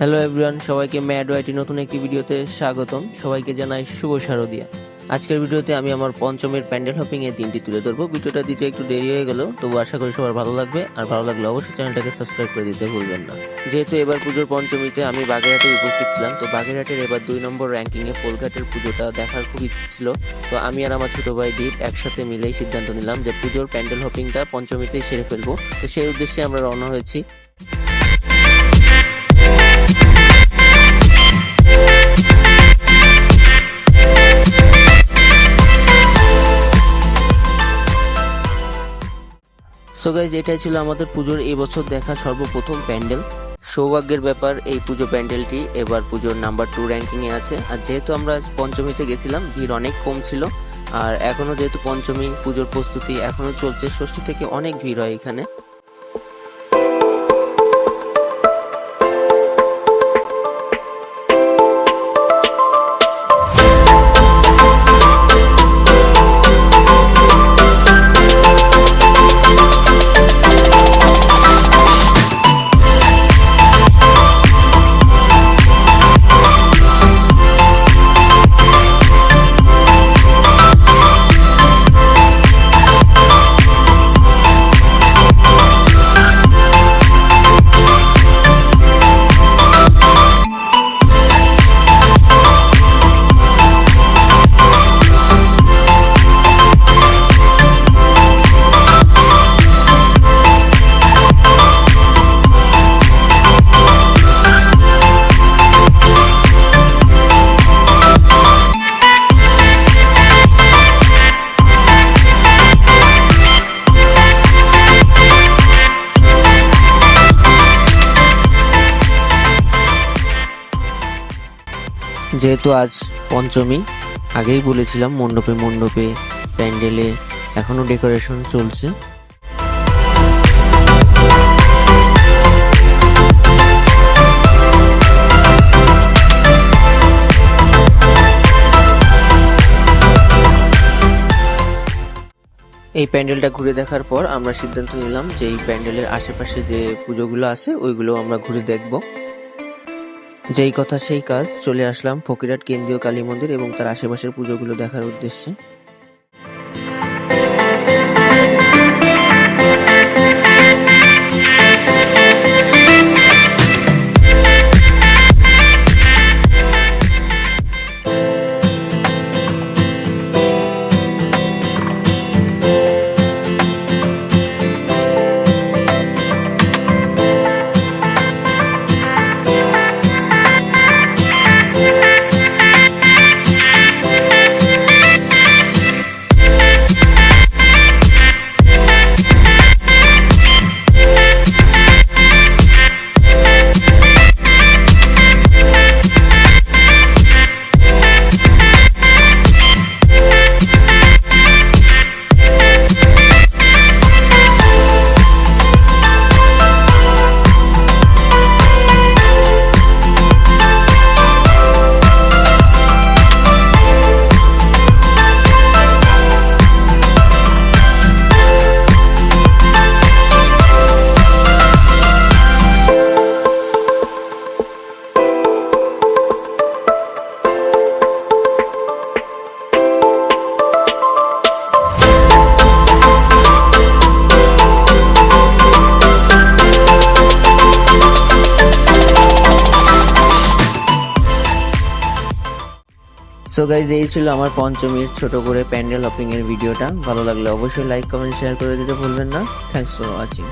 Hello everyone সবাইকে mad YT নতুন একটি ভিডিওতে স্বাগতম। সবাইকে জানাই শুভ শারদিয়া। আজকের ভিডিওতে আমি আমার পঞ্চমের প্যান্ডেল হপিং এর দিনটি তুলে ধরবো। ভিডিওটা দিতে একটু দেরি হয়ে গেল, তবু আশা করি সবার ভালো লাগবে। আর ভালো লাগলে অবশ্যই চ্যানেলটাকে সাবস্ক্রাইব করে দিতে ভুলবেন না। যেহেতু এবার পুজোর পঞ্চমীতে আমি বাগেরহাটে উপস্থিত ছিলাম, তো বাগেরহাটের এবার দুই নম্বর র্যাঙ্কিং এ পোলঘাটের পুজোটা দেখার খুব ইচ্ছে ছিল। তো আমি আর আমার ছোট ভাই দীপ একসাথে মিলেই সিদ্ধান্ত নিলাম যে পুজোর প্যান্ডেল হপিংটা পঞ্চমীতেই সেরে ফেলব। তো সেই উদ্দেশ্যে আমরা রওনা হয়েছি। সো গাইজ এটাই ছিল আমাদের পুজোর এবছর বছর দেখা সর্বপ্রথম প্যান্ডেল। সৌভাগ্যের ব্যাপার, এই পুজো প্যান্ডেলটি এবার পুজোর নাম্বার টু র্যাঙ্কিং এ আছে। আর যেহেতু আমরা পঞ্চমীতে গেছিলাম, ভিড় অনেক কম ছিল। আর এখনও যেহেতু পঞ্চমী পুজোর প্রস্তুতি এখনও চলছে, ষষ্ঠী থেকে অনেক ভিড় হয় এখানে। যেহেতু আজ পঞ্চমী, আগেই বলেছিলাম মণ্ডপে মণ্ডপে প্যান্ডেলে এখনও ডেকোরেশন চলছে। এই প্যান্ডেলটা ঘুরে দেখার পর আমরা সিদ্ধান্ত নিলাম যে এই প্যান্ডেলের আশেপাশে যে পুজোগুলো আছে, ওইগুলো আমরা ঘুরে দেখব। যেই কথা সেই কাজ, চলে আসলাম ফকিরহাট কেন্দ্রীয় কালী মন্দির এবং তার আশেপাশের পুজোগুলো দেখার উদ্দেশ্যে। সো গাইজ এই ছিল আমার পঞ্চমীর ছোট করে প্যান্ডেল হপিং এর ভিডিওটা। ভালো লাগলে অবশ্যই লাইক কমেন্ট শেয়ার করে দিতে ভুলবেন না। Thanks for watching